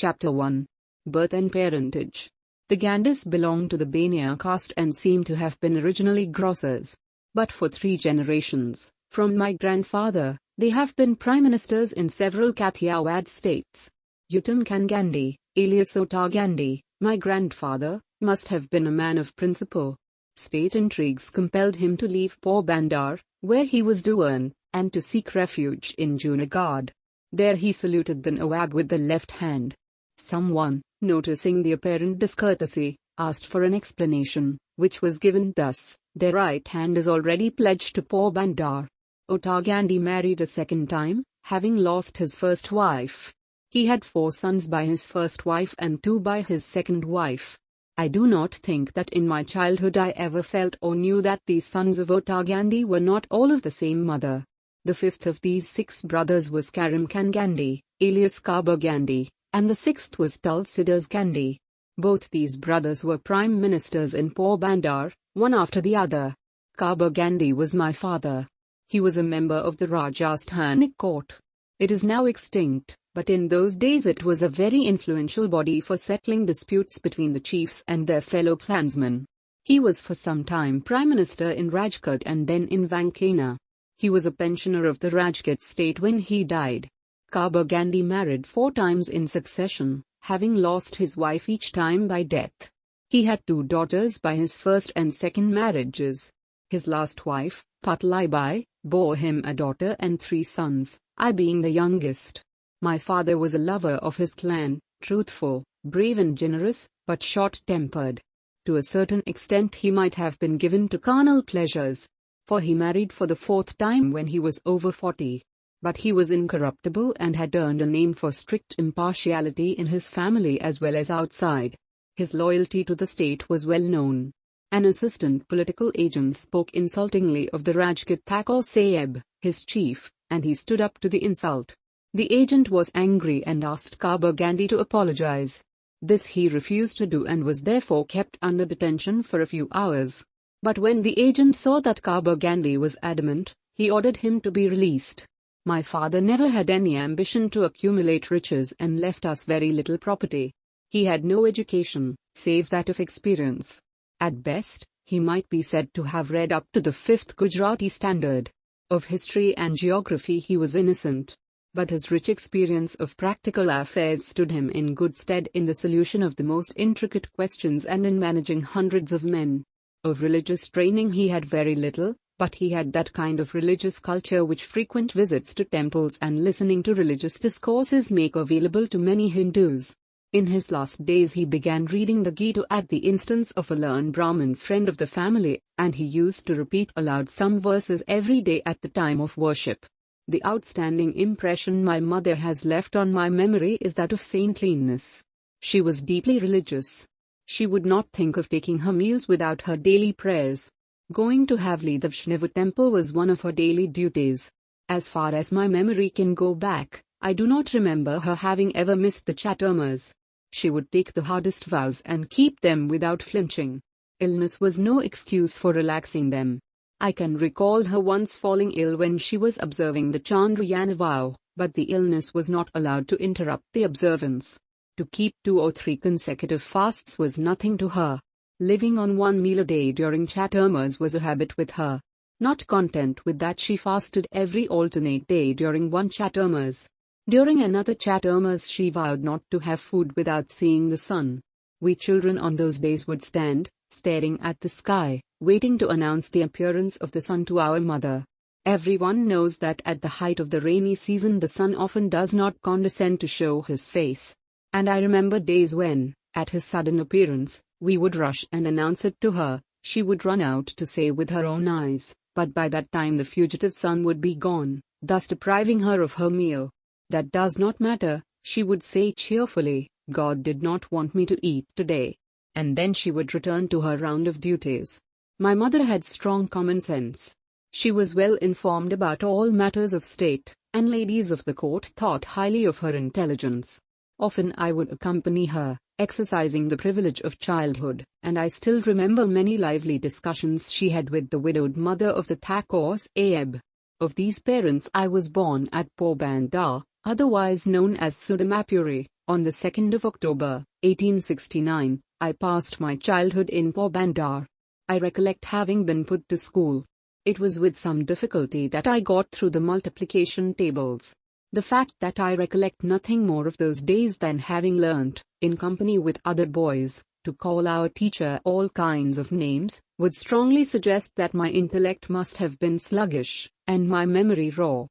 Chapter 1 Birth and Parentage The Gandhis belong to the Bania caste and seem to have been originally grocers. But for three generations, from my grandfather, they have been prime ministers in several Kathiawad states. Uttam Chand Gandhi, alias Ota Gandhi, my grandfather, must have been a man of principle. State intrigues compelled him to leave Porbandar, where he was doan, and to seek refuge in Junagadh. There he saluted the Nawab with the left hand. Someone, noticing the apparent discourtesy, asked for an explanation, which was given thus, their right hand is already pledged to Porbandar. Ota Gandhi married a second time, having lost his first wife. He had four sons by his first wife and two by his second wife. I do not think that in my childhood I ever felt or knew that these sons of Ota Gandhi were not all of the same mother. The fifth of these six brothers was Karimchand Gandhi, alias Kaba Gandhi, and the sixth was Tulsidas Gandhi. Both these brothers were prime ministers in Porbandar, one after the other. Kaba Gandhi was my father. He was a member of the Rajasthanic court. It is now extinct, but in those days it was a very influential body for settling disputes between the chiefs and their fellow clansmen. He was for some time prime minister in Rajkot and then in Vankana. He was a pensioner of the Rajkot state when he died. Kaba Gandhi married four times in succession, having lost his wife each time by death. He had two daughters by his first and second marriages. His last wife, Bai, bore him a daughter and three sons, I being the youngest. My father was a lover of his clan, truthful, brave and generous, but short-tempered. To a certain extent he might have been given to carnal pleasures, for he married for the fourth time when he was over forty. But he was incorruptible and had earned a name for strict impartiality in his family as well as outside. His loyalty to the state was well known. An assistant political agent spoke insultingly of the Rajkot Thakur Sahib, his chief, and he stood up to the insult. The agent was angry and asked Kaba Gandhi to apologize. This he refused to do and was therefore kept under detention for a few hours. But when the agent saw that Kaba Gandhi was adamant, he ordered him to be released. My father never had any ambition to accumulate riches and left us very little property. He had no education, save that of experience. At best, he might be said to have read up to the fifth Gujarati standard. Of history and geography he was innocent. But his rich experience of practical affairs stood him in good stead in the solution of the most intricate questions and in managing hundreds of men. Of religious training he had very little, but he had that kind of religious culture which frequent visits to temples and listening to religious discourses make available to many Hindus. In his last days he began reading the Gita at the instance of a learned Brahmin friend of the family, and he used to repeat aloud some verses every day at the time of worship. The outstanding impression my mother has left on my memory is that of saintliness. She was deeply religious. She would not think of taking her meals without her daily prayers. Going to Havli Vaishnav temple was one of her daily duties. As far as my memory can go back, I do not remember her having ever missed the Chaturmas. She would take the hardest vows and keep them without flinching. Illness was no excuse for relaxing them. I can recall her once falling ill when she was observing the Chandrayana vow, but the illness was not allowed to interrupt the observance. To keep two or three consecutive fasts was nothing to her. Living on one meal a day during Chaturmas was a habit with her. Not content with that she fasted every alternate day during one Chaturmas. During another Chaturmas she vowed not to have food without seeing the sun. We children on those days would stand, staring at the sky, waiting to announce the appearance of the sun to our mother. Everyone knows that at the height of the rainy season the sun often does not condescend to show his face. And I remember days when, at his sudden appearance, we would rush and announce it to her, she would run out to say with her own eyes, but by that time the fugitive sun would be gone, thus depriving her of her meal. That does not matter, she would say cheerfully, God did not want me to eat today. And then she would return to her round of duties. My mother had strong common sense. She was well informed about all matters of state, and ladies of the court thought highly of her intelligence. Often I would accompany her, exercising the privilege of childhood, and I still remember many lively discussions she had with the widowed mother of the Thakors Aeb. Of these parents I was born at Porbandar, otherwise known as Sudamapuri, On the 2nd of October, 1869, I passed my childhood in Porbandar. I recollect having been put to school. It was with some difficulty that I got through the multiplication tables. The fact that I recollect nothing more of those days than having learnt, in company with other boys, to call our teacher all kinds of names, would strongly suggest that my intellect must have been sluggish, and my memory raw.